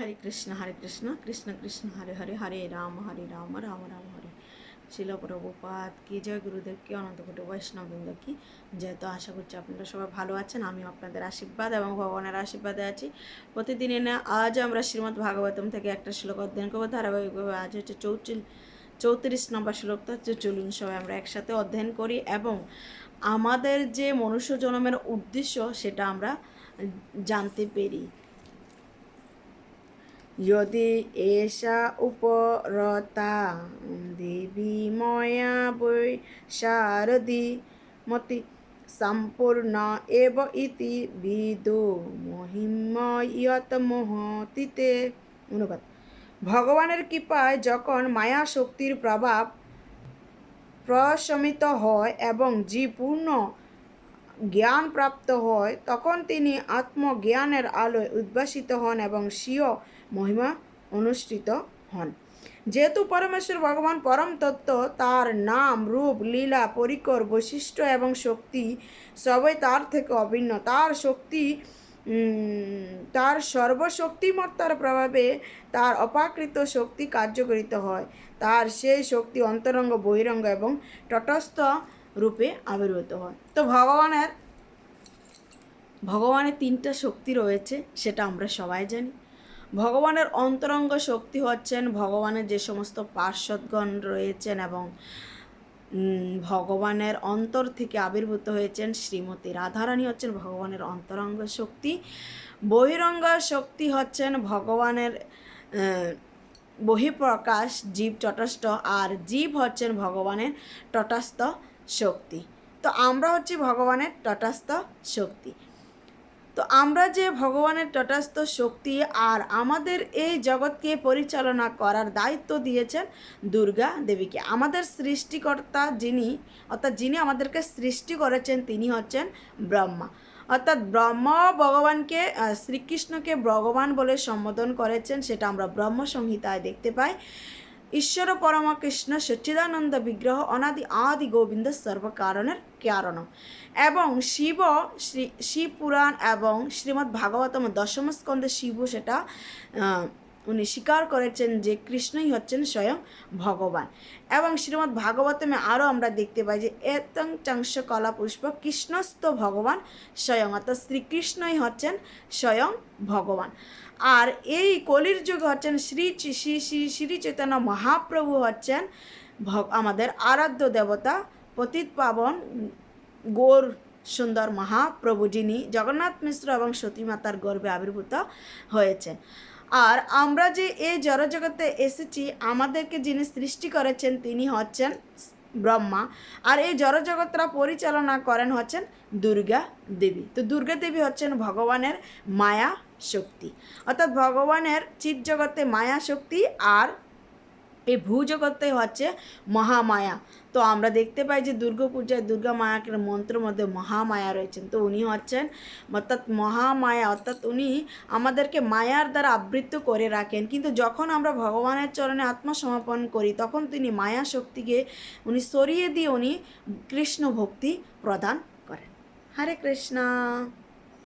হরে কৃষ্ণ হরে কৃষ্ণ কৃষ্ণ কৃষ্ণ হরে হরে হরে রাম হরে রাম রাম রাম হরে শিল প্রভুপাত কি জয় গুরুদেব কি অনন্তকোটি বৈষ্ণববৃন্দ কি যেহেতু আশা করছি আপনারা সবাই ভালো আছেন, আমিও আপনাদের আশীর্বাদ এবং ভগবানের আশীর্বাদে আছি। প্রতিদিনে না, আজ আমরা শ্রীমদ্ ভাগবতম থেকে একটা শ্লোক অধ্যয়ন করব। ধারাবাহিকভাবে আজ হচ্ছে চৌচিল চৌত্রিশ নম্বর শ্লোকটা হচ্ছে চলুন সবাই আমরা একসাথে অধ্যয়ন করি এবং আমাদের যে মনুষ্য জন্মের উদ্দেশ্য, সেটা আমরা জানতে পেরি। যদি এষা উপরতা দেবী ময়া বৈ শারদি মতি সম্পূর্ণ এব ইতি বিদু মহিময়ত মহতিতে। অনুবাদ। ভগবানের কৃপায় যখন মায়া শক্তির প্রভাব প্রশমিত হয় এবং জীব পূর্ণ জ্ঞান প্রাপ্ত হয়, তখন তিনি আত্মজ্ঞানের আলোয় উদ্ভাসিত হন এবং স্বীয় মহিমা অনুষ্ঠিত হন। যেহেতু পরমেশ্বর ভগবান পরম তত্ত্ব, তার নাম, রূপ, লীলা, পরিকর, বৈশিষ্ট্য এবং শক্তি সবই তার থেকে অভিন্ন। তার শক্তি তার সর্বশক্তিমত্তার প্রভাবে তার অপাকৃত শক্তি কার্যকরিত হয়। তার সেই শক্তি অন্তরঙ্গ, বহিরঙ্গ এবং তটস্থ রূপে আবির্ভূত হয়। তো ভগবানের ভগবানের তিনটা শক্তি রয়েছে, সেটা আমরা সবাই জানি। ভগবানের অন্তরঙ্গ শক্তি হচ্ছেন ভগবানের যে সমস্ত পার্শ্বদগণ রয়েছেন এবং ভগবানের অন্তর থেকে আবির্ভূত হয়েছেন শ্রীমতী রাধারানী হচ্ছেন ভগবানের অন্তরঙ্গ শক্তি। বহিরঙ্গ শক্তি হচ্ছেন ভগবানের বহিঃপ্রকাশ জীব, তটস্থ, আর জীব হচ্ছেন ভগবানের তটস্থ শক্তি। তো আমরা হচ্ছি ভগবানের তটাস্থ শক্তি। তো আমরা যে ভগবানের তটাস্থ শক্তি আর আমাদের এই জগৎকে পরিচালনা করার দায়িত্ব দিয়েছেন দুর্গা দেবীকে। আমাদের সৃষ্টিকর্তা যিনি, অর্থাৎ যিনি আমাদেরকে সৃষ্টি করেছেন তিনি হচ্ছেন ব্রহ্মা। অর্থাৎ ব্রহ্ম ভগবানকে শ্রীকৃষ্ণকে ভগবান বলে সম্বোধন করেছেন, সেটা আমরা ব্রহ্ম সংহিতায় দেখতে পাই। ঈশ্বর পরম কৃষ্ণ সচ্চিদানন্দ বিগ্রহ অনাদি আদি গোবিন্দ সর্বকারণের কারণ এবং শিব শ্রী শিব পুরাণ এবং শ্রীমদ্ ভাগবতম দশম স্কন্ধে শিব সেটা উনি স্বীকার করেছেন যে কৃষ্ণই হচ্ছেন স্বয়ং ভগবান। এবং শ্রীমদ্ ভাগবতমে আরও আমরা দেখতে পাই যে, এতং চাংশ কলা পুষ্প কৃষ্ণস্থ ভগবান স্বয়ং। অর্থাৎ শ্রীকৃষ্ণই হচ্ছেন স্বয়ং ভগবান। আর এই কলির যুগ হচ্ছেন শ্রী শ্রী শ্রী শ্রী চৈতন্য মহাপ্রভু হচ্ছেন আমাদের আরাধ্য দেবতা পতিত পাবন গৌর সুন্দর মহাপ্রভু যিনি জগন্নাথ মিশ্র এবং সতীমাতার গর্বে আবির্ভূত হয়েছেন। আর আমরা যে এই জড়জগতে এসেছি, আমাদেরকে যিনি সৃষ্টি করেছেন তিনি হচ্ছেন ব্রহ্মা। আর এই জড়জগতরা পরিচালনা করেন হচ্ছেন দুর্গা দেবী। তো দুর্গা দেবী হচ্ছেন ভগবানের মায়া শক্তি। অর্থাৎ ভগবানের চিৎ জগতে মায়া শক্তি আর এই ভূজগতে হচ্ছে মহামায়া। তো আমরা দেখতে পাই যে দুর্গাপূজায় দুর্গা মায়াকে মন্ত্রের মধ্যে মহামায়া রয়েছেন। তো উনি হচ্ছেন, অর্থাৎ মহামায়া, অর্থাৎ উনি আমাদেরকে মায়ার দ্বারা আবৃত্ত করে রাখেন। কিন্তু যখন আমরা ভগবানের চরণে আত্মসমর্পণ করি, তখন তিনি মায়া শক্তিকে উনি সরিয়ে দিয়ে উনি কৃষ্ণ ভক্তি প্রদান করেন। হরে কৃষ্ণ।